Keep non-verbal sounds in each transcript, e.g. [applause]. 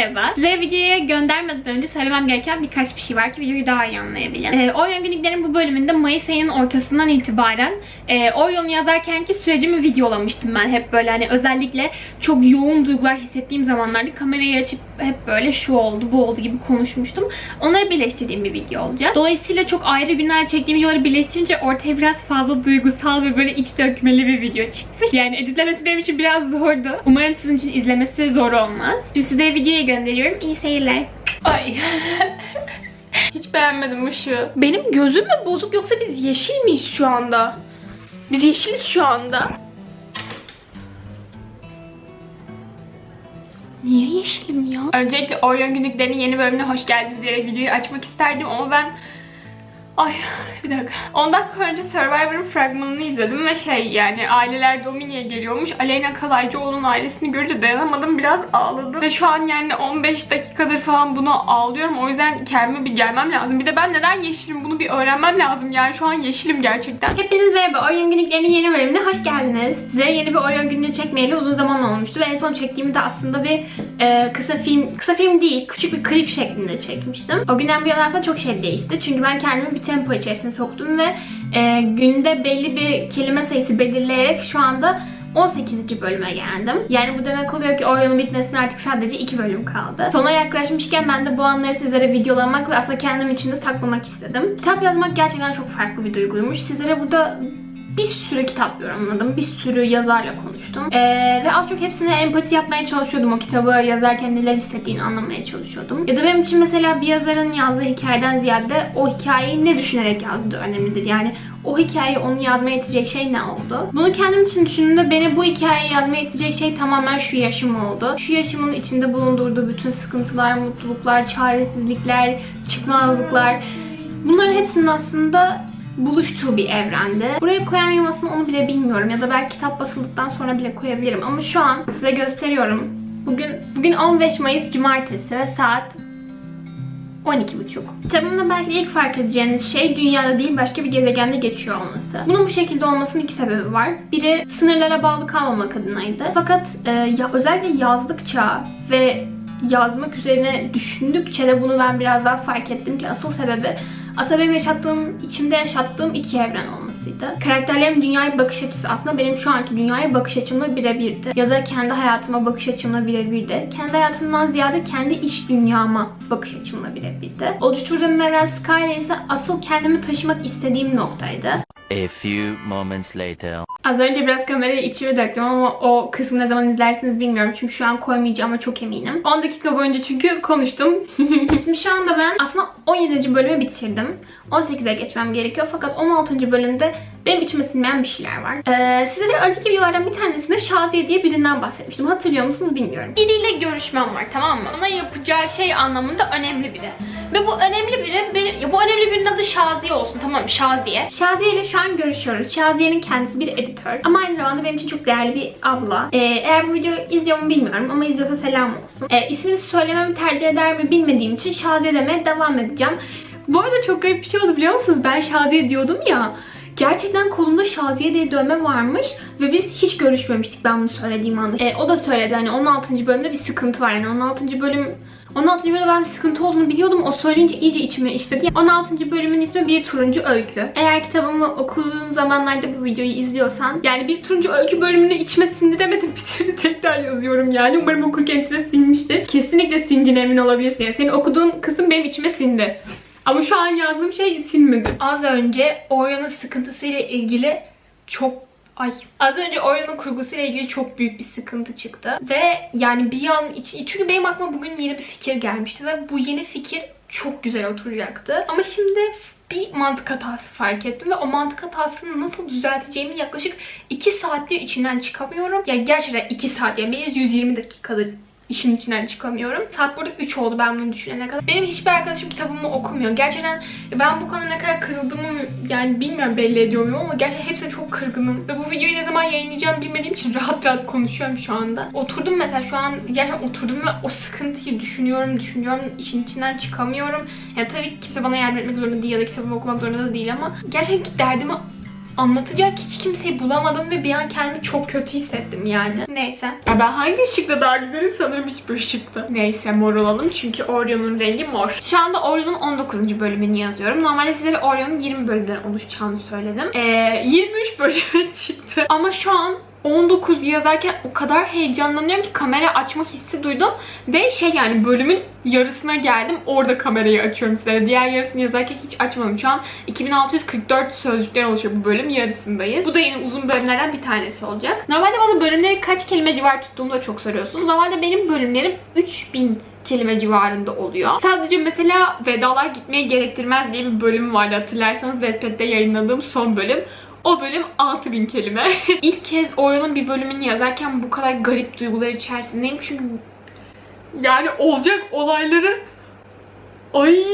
merhaba. Size videoya göndermeden önce söylemem gereken birkaç bir şey var ki videoyu daha iyi anlayabilin. Ee, Orion günlüklerin bu bölümünde Mayıs ayının ortasından itibaren e, Orion'u yazarkenki sürecimi videolamıştım ben. Hep böyle hani özellikle çok yoğun duygular hissettiğim zamanlarda kamerayı açıp hep böyle şu oldu bu oldu gibi konuşmuştum. Onları birleştirdiğim bir video olacak. Dolayısıyla çok ayrı günler çektiğim videoları birleştirince ortaya biraz fazla duygusal ve böyle iç dökmeli bir video çıkmış. Yani editlemesi benim için biraz zordu. Umarım sizin için izlemesi zor olmaz. Şimdi sizlere videoya gönderiyorum. İyi seyirler. Ay. [laughs] Hiç beğenmedim ışığı. Benim gözüm mü bozuk yoksa biz yeşil miyiz şu anda? Biz yeşiliz şu anda. Niye yeşilim ya? Öncelikle Orion günlüklerinin yeni bölümüne hoş geldiniz diyerek videoyu açmak isterdim ama ben Ay bir dakika. Ondan önce Survivor'ın fragmanını izledim ve şey yani aileler Domini'ye geliyormuş. Aleyna Kalaycıoğlu'nun ailesini görünce dayanamadım biraz ağladım. Ve şu an yani 15 dakikadır falan buna ağlıyorum. O yüzden kendime bir gelmem lazım. Bir de ben neden yeşilim bunu bir öğrenmem lazım. Yani şu an yeşilim gerçekten. Hepiniz merhaba. Orion günlüklerinin yeni bölümüne hoş geldiniz. Size yeni bir Orion günlüğü çekmeyeli uzun zaman olmuştu. Ve en son çektiğimde aslında bir e, kısa film, kısa film değil küçük bir klip şeklinde çekmiştim. O günden bu yana aslında çok şey değişti. Çünkü ben kendimi bir tempo içerisine soktum ve e, günde belli bir kelime sayısı belirleyerek şu anda 18. bölüme geldim. Yani bu demek oluyor ki Orion'un bitmesine artık sadece 2 bölüm kaldı. Sona yaklaşmışken ben de bu anları sizlere videolamak ve aslında kendim için de saklamak istedim. Kitap yazmak gerçekten çok farklı bir duyguymuş. Sizlere burada bir sürü kitap yorumladım. Bir sürü yazarla konuştum. Ee, ve az çok hepsine empati yapmaya çalışıyordum. O kitabı yazarken neler istediğini anlamaya çalışıyordum. Ya da benim için mesela bir yazarın yazdığı hikayeden ziyade o hikayeyi ne düşünerek yazdığı önemlidir. Yani o hikayeyi onu yazmaya itecek şey ne oldu? Bunu kendim için düşündüğümde beni bu hikayeyi yazmaya itecek şey tamamen şu yaşım oldu. Şu yaşımın içinde bulundurduğu bütün sıkıntılar, mutluluklar, çaresizlikler, çıkmazlıklar. Bunların hepsinin aslında buluştuğu bir evrende. Buraya koyar aslında onu bile bilmiyorum ya da belki kitap basıldıktan sonra bile koyabilirim ama şu an size gösteriyorum. Bugün bugün 15 Mayıs Cumartesi ve saat 12.30. Kitabımda belki ilk fark edeceğiniz şey dünyada değil başka bir gezegende geçiyor olması. Bunun bu şekilde olmasının iki sebebi var. Biri sınırlara bağlı kalmamak adınaydı. Fakat e, ya, özellikle yazdıkça ve yazmak üzerine düşündükçe de bunu ben biraz daha fark ettim ki asıl sebebi aslında yaşattığım, içimde yaşattığım iki evren olmasıydı. Karakterlerin dünyaya bakış açısı aslında benim şu anki dünyaya bakış açımla birebirdi. Ya da kendi hayatıma bakış açımla birebirdi. Kendi hayatımdan ziyade kendi iç dünyama bakış açımla birebirdi. Oluşturduğum evren Skyler ise asıl kendimi taşımak istediğim noktaydı. A few moments later. Az önce biraz kamerayı içime döktüm ama o kısmı ne zaman izlersiniz bilmiyorum. Çünkü şu an koymayacağım ama çok eminim. 10 dakika boyunca çünkü konuştum. [laughs] Şimdi şu anda ben aslında 17. bölümü bitirdim. 18'e geçmem gerekiyor fakat 16. bölümde benim içime sinmeyen bir şeyler var. Ee, sizlere önceki videolardan bir tanesinde Şaziye diye birinden bahsetmiştim. Hatırlıyor musunuz bilmiyorum. Biriyle görüşmem var tamam mı? Ona yapacağı şey anlamında önemli biri. Ve bu önemli biri, bir, ya bu önemli birinin adı Şaziye olsun tamam? Şaziye. Şaziye ile şu an görüşüyoruz. Şaziye'nin kendisi bir editör. Ama aynı zamanda benim için çok değerli bir abla. Ee, eğer bu videoyu izliyor mu bilmiyorum ama izliyorsa selam olsun. Ee, ismini söylememi tercih eder mi bilmediğim için Şaziye demeye devam edeceğim. Bu arada çok garip bir şey oldu biliyor musunuz? Ben Şaziye diyordum ya. Gerçekten kolunda Şaziye diye dövme varmış ve biz hiç görüşmemiştik ben bunu söylediğim anda. E, o da söyledi hani 16. bölümde bir sıkıntı var yani 16. bölüm 16. bölümde ben bir sıkıntı olduğunu biliyordum. O söyleyince iyice içime işledi. 16. bölümün ismi Bir Turuncu Öykü. Eğer kitabımı okuduğun zamanlarda bu videoyu izliyorsan yani Bir Turuncu Öykü bölümünü içime sindiremedim. [laughs] Bir türlü tekrar yazıyorum yani. Umarım okurken içime sinmiştir. Kesinlikle sindiğine emin olabilirsin. Yani senin okuduğun kısım benim içime sindi. Ama şu an yazdığım şey sinmedi. Az önce Orion'un sıkıntısıyla ilgili çok Ay. Az önce Orion'un kurgusuyla ilgili çok büyük bir sıkıntı çıktı. Ve yani bir an için... Çünkü benim aklıma bugün yeni bir fikir gelmişti. Ve bu yeni fikir çok güzel oturacaktı. Ama şimdi bir mantık hatası fark ettim ve o mantık hatasını nasıl düzelteceğimi yaklaşık 2 saattir içinden çıkamıyorum. Ya gerçekten 2 saat yani bir 120 dakikadır işin içinden çıkamıyorum. Saat burada 3 oldu ben bunu düşünene kadar. Benim hiçbir arkadaşım kitabımı okumuyor. Gerçekten ben bu konuda ne kadar kırıldığımı yani bilmiyorum belli ediyor muyum ama gerçekten hepsine çok kırgınım. Ve bu videoyu ne zaman yayınlayacağım bilmediğim için rahat rahat konuşuyorum şu anda. Oturdum mesela şu an gerçekten oturdum ve o sıkıntıyı düşünüyorum, düşünüyorum. işin içinden çıkamıyorum. Yani tabii ki kimse bana yardım etmek zorunda değil ya da kitabımı okumak zorunda da değil ama gerçekten derdimi anlatacak hiç kimseyi bulamadım ve bir an kendimi çok kötü hissettim yani. Neyse. Ya ben hangi ışıkta daha güzelim sanırım hiçbir ışıkta. Neyse mor olalım çünkü Orion'un rengi mor. Şu anda Orion'un 19. bölümünü yazıyorum. Normalde sizlere Orion'un 20 bölümden oluşacağını söyledim. Ee, 23 bölüme [laughs] çıktı. Ama şu an 19 yazarken o kadar heyecanlanıyorum ki kamera açma hissi duydum. Ve şey yani bölümün yarısına geldim. Orada kamerayı açıyorum sizlere. Diğer yarısını yazarken hiç açmadım. Şu an 2644 sözcükten oluşuyor bu bölüm. Yarısındayız. Bu da yine uzun bölümlerden bir tanesi olacak. Normalde bana bölümleri kaç kelime civar tuttuğumu da çok soruyorsunuz. Normalde benim bölümlerim 3000 kelime civarında oluyor. Sadece mesela vedalar gitmeye gerektirmez diye bir bölüm vardı hatırlarsanız Wattpad'de yayınladığım son bölüm. O bölüm 6000 kelime. [laughs] İlk kez Orion'un bir bölümünü yazarken bu kadar garip duygular içerisindeyim. Çünkü yani olacak olayları Ay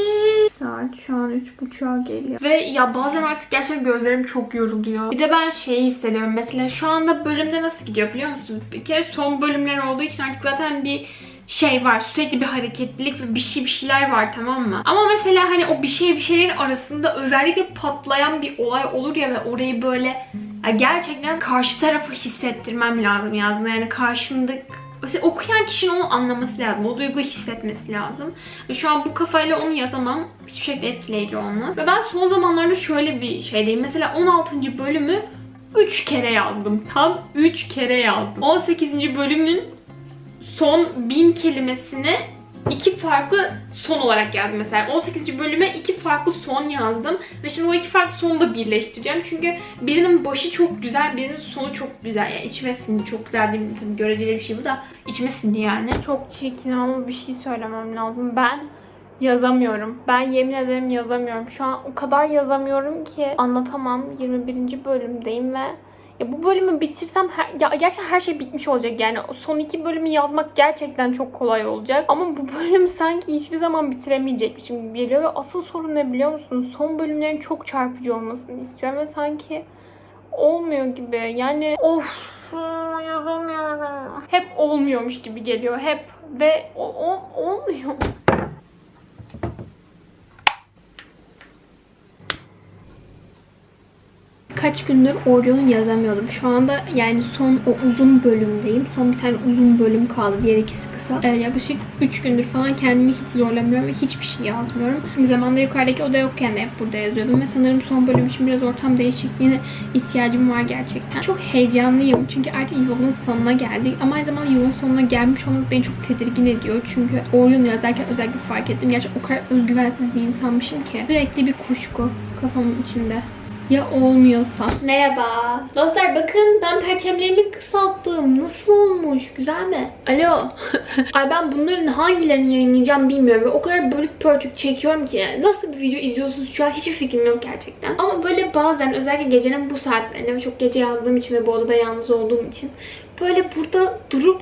Saat şu an 3.30'a geliyor. Ve ya bazen artık gerçekten gözlerim çok yoruluyor. Bir de ben şeyi hissediyorum. Mesela şu anda bölümde nasıl gidiyor biliyor musunuz? Bir kere son bölümler olduğu için artık zaten bir şey var. Sürekli bir hareketlilik ve bir şey bir şeyler var tamam mı? Ama mesela hani o bir şey bir şeylerin arasında özellikle patlayan bir olay olur ya ve orayı böyle gerçekten karşı tarafı hissettirmem lazım yazma. Yani karşındaki Mesela okuyan kişinin onu anlaması lazım. O duyguyu hissetmesi lazım. Ve şu an bu kafayla onu yazamam. Hiçbir şekilde etkileyici olmaz. Ve ben son zamanlarda şöyle bir şeydeyim. Mesela 16. bölümü 3 kere yazdım. Tam 3 kere yazdım. 18. bölümün son 1000 kelimesini iki farklı son olarak yazdım mesela. 18. bölüme iki farklı son yazdım. Ve şimdi o iki farklı sonu da birleştireceğim. Çünkü birinin başı çok güzel, birinin sonu çok güzel. Yani içime sindi. Çok güzel değil mi? Tabii göreceli bir şey bu da. içime sindi yani. Çok çirkin ama bir şey söylemem lazım. Ben yazamıyorum. Ben yemin ederim yazamıyorum. Şu an o kadar yazamıyorum ki anlatamam. 21. bölümdeyim ve ya bu bölümü bitirsem her, ya gerçekten her şey bitmiş olacak yani. Son iki bölümü yazmak gerçekten çok kolay olacak. Ama bu [laughs] bölümü sanki hiçbir zaman bitiremeyecekmişim gibi geliyor ve asıl sorun ne biliyor musunuz? Son bölümlerin çok çarpıcı olmasını istiyorum ve sanki olmuyor gibi. Yani of yazamıyorum. Hep olmuyormuş gibi geliyor. Hep ve o, o- olmuyor. Kaç gündür Orion yazamıyordum. Şu anda yani son o uzun bölümdeyim. Son bir tane uzun bölüm kaldı. Diğer ikisi kısa. Ee, yaklaşık 3 gündür falan kendimi hiç zorlamıyorum ve hiçbir şey yazmıyorum. Bir zamanda yukarıdaki oda yokken de hep burada yazıyordum. Ve sanırım son bölüm için biraz ortam değişikliğine ihtiyacım var gerçekten. Çok heyecanlıyım. Çünkü artık yolun sonuna geldik. Ama aynı zamanda yolun sonuna gelmiş olmak beni çok tedirgin ediyor. Çünkü Orion yazarken özellikle fark ettim. Gerçekten o kadar özgüvensiz bir insanmışım ki. Sürekli bir kuşku kafamın içinde. Ya olmuyorsa? Merhaba. Dostlar bakın ben perçemlerimi kısalttım. Nasıl olmuş? Güzel mi? Alo. [laughs] Ay ben bunların hangilerini yayınlayacağım bilmiyorum. Ve o kadar bölük pörçük çekiyorum ki. Nasıl bir video izliyorsunuz şu an hiçbir fikrim yok gerçekten. Ama böyle bazen özellikle gecenin bu saatlerinde ve çok gece yazdığım için ve bu odada yalnız olduğum için böyle burada durup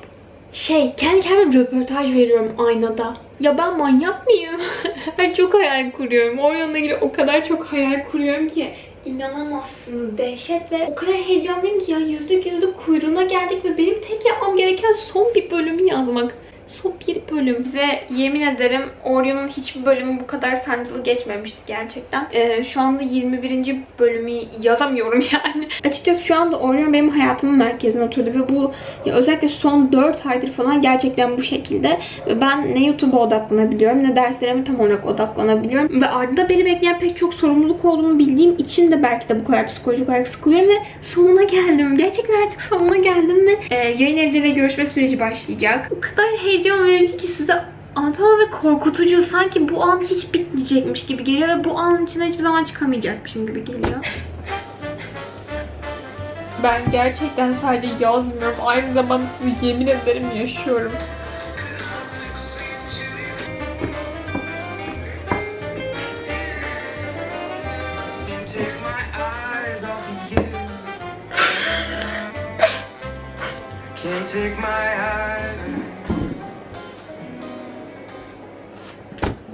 şey kendi kendime röportaj veriyorum aynada. Ya ben manyak mıyım? [laughs] ben çok hayal kuruyorum. Orion'la ilgili o kadar çok hayal kuruyorum ki inanamazsınız dehşet ve o kadar heyecanlıyım ki ya yüzlük yüzlük kuyruğuna geldik ve benim tek yapmam gereken son bir bölümü yazmak. Son bir bölüm. Size yemin ederim Orion'un hiçbir bölümü bu kadar sancılı geçmemişti gerçekten. Ee, şu anda 21. bölümü yazamıyorum [laughs] yani. Açıkçası şu anda Orion benim hayatımın merkezine oturdu ve bu ya özellikle son 4 aydır falan gerçekten bu şekilde. Ben ne YouTube'a odaklanabiliyorum ne derslerime tam olarak odaklanabiliyorum. Ve ardında beni bekleyen pek çok sorumluluk olduğunu bildiğim için de belki de bu kadar psikolojik olarak sıkılıyorum ve sonuna geldim. Gerçekten artık sonuna geldim e, yayın evleriyle görüşme süreci başlayacak. O kadar heyecan verici ki size anlatamam ve korkutucu. Sanki bu an hiç bitmeyecekmiş gibi geliyor ve bu anın içinden hiçbir zaman çıkamayacakmışım gibi geliyor. Ben gerçekten sadece yazmıyorum. Aynı zamanda size yemin ederim yaşıyorum.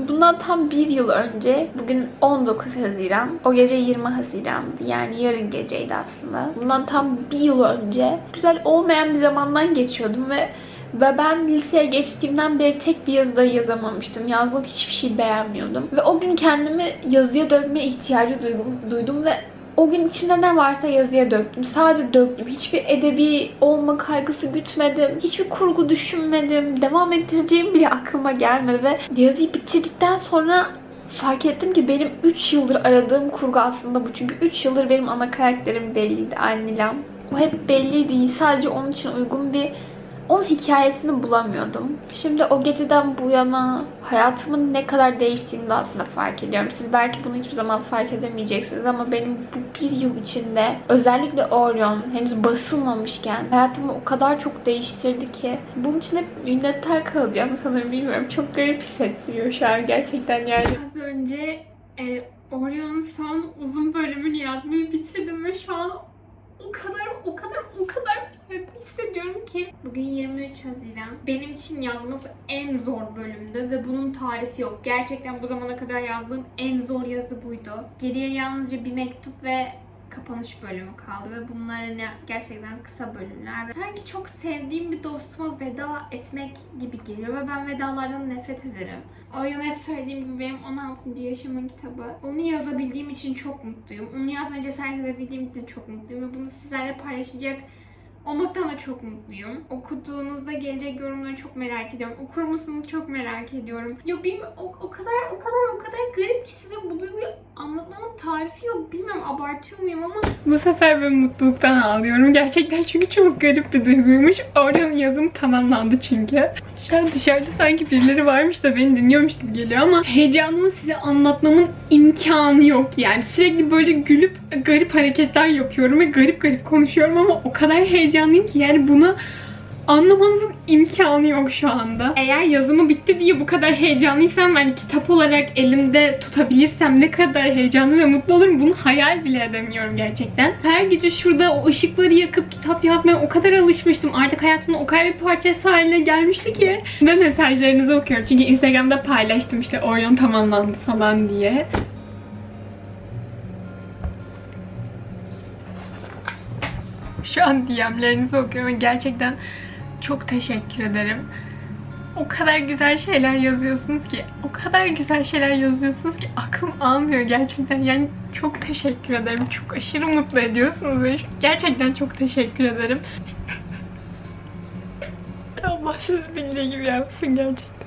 Bundan tam bir yıl önce, bugün 19 Haziran, o gece 20 Haziran'dı. Yani yarın geceydi aslında. Bundan tam bir yıl önce güzel olmayan bir zamandan geçiyordum ve ve ben liseye geçtiğimden beri tek bir yazıda yazamamıştım. Yazdığım hiçbir şey beğenmiyordum. Ve o gün kendimi yazıya dökme ihtiyacı duydum, duydum ve O gün içimde ne varsa yazıya döktüm. Sadece döktüm. Hiçbir edebi olma kaygısı gütmedim. Hiçbir kurgu düşünmedim. Devam ettireceğim bile aklıma gelmedi ve yazıyı bitirdikten sonra fark ettim ki benim 3 yıldır aradığım kurgu aslında bu. Çünkü 3 yıldır benim ana karakterim belliydi Alnilam. O hep belliydi. Sadece onun için uygun bir onun hikayesini bulamıyordum. Şimdi o geceden bu yana hayatımın ne kadar değiştiğini de aslında fark ediyorum. Siz belki bunu hiçbir zaman fark edemeyeceksiniz ama benim bu bir yıl içinde özellikle Orion henüz basılmamışken hayatımı o kadar çok değiştirdi ki bunun için hep minnettar kalacağım [laughs] sanırım bilmiyorum. Çok garip hissettiriyor şu an gerçekten yani. Az önce e, Orion'un son uzun bölümünü yazmayı bitirdim ve şu an o kadar o kadar o kadar farklı [laughs] hissediyorum ki. Bugün 23 Haziran. Benim için yazması en zor bölümdü ve bunun tarifi yok. Gerçekten bu zamana kadar yazdığım en zor yazı buydu. Geriye yalnızca bir mektup ve kapanış bölümü kaldı ve bunlar hani gerçekten kısa bölümler. Sanki çok sevdiğim bir dostuma veda etmek gibi geliyor ve ben vedalardan nefret ederim. Orion hep söylediğim gibi benim 16. yaşamın kitabı. Onu yazabildiğim için çok mutluyum. Onu yazmaya cesaret edebildiğim için çok mutluyum ve bunu sizlerle paylaşacak olmaktan da çok mutluyum. Okuduğunuzda gelecek yorumları çok merak ediyorum. Okur musunuz çok merak ediyorum. Yok bilmiyorum o, o kadar o kadar o kadar garip ki size bu duyguyu anlatmamın tarifi yok. Bilmiyorum abartıyor muyum ama bu sefer ben mutluluktan ağlıyorum. Gerçekten çünkü çok garip bir duyguymuş. Oradan yazım tamamlandı çünkü. An dışarıda sanki birileri varmış da beni dinliyormuş gibi geliyor ama heyecanımı size anlatmamın imkanı yok yani. Sürekli böyle gülüp garip hareketler yapıyorum ve garip garip konuşuyorum ama o kadar heyecanlıyım ki yani bunu anlamanızın imkanı yok şu anda. Eğer yazımı bitti diye bu kadar heyecanlıysam yani kitap olarak elimde tutabilirsem ne kadar heyecanlı ve mutlu olurum bunu hayal bile edemiyorum gerçekten. Her gece şurada o ışıkları yakıp kitap yazmaya o kadar alışmıştım. Artık hayatımın o kadar bir parçası haline gelmişti ki. Ve mesajlarınızı okuyorum. Çünkü Instagram'da paylaştım işte Orion tamamlandı falan diye. Şu an DM'lerinizi okuyorum gerçekten çok teşekkür ederim. O kadar güzel şeyler yazıyorsunuz ki, o kadar güzel şeyler yazıyorsunuz ki aklım almıyor gerçekten. Yani çok teşekkür ederim. Çok aşırı mutlu ediyorsunuz beni. Gerçekten çok teşekkür ederim. [laughs] Allah siz bildiği gibi yapsın gerçekten.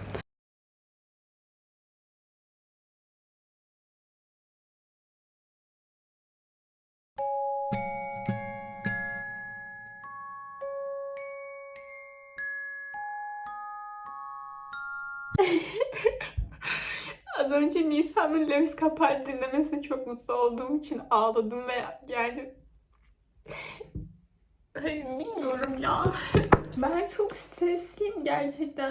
[laughs] Az önce Nisan'ın Lewis Capaldi dinlemesine çok mutlu olduğum için ağladım ve yani [laughs] Ay, bilmiyorum ya. Ben çok stresliyim gerçekten.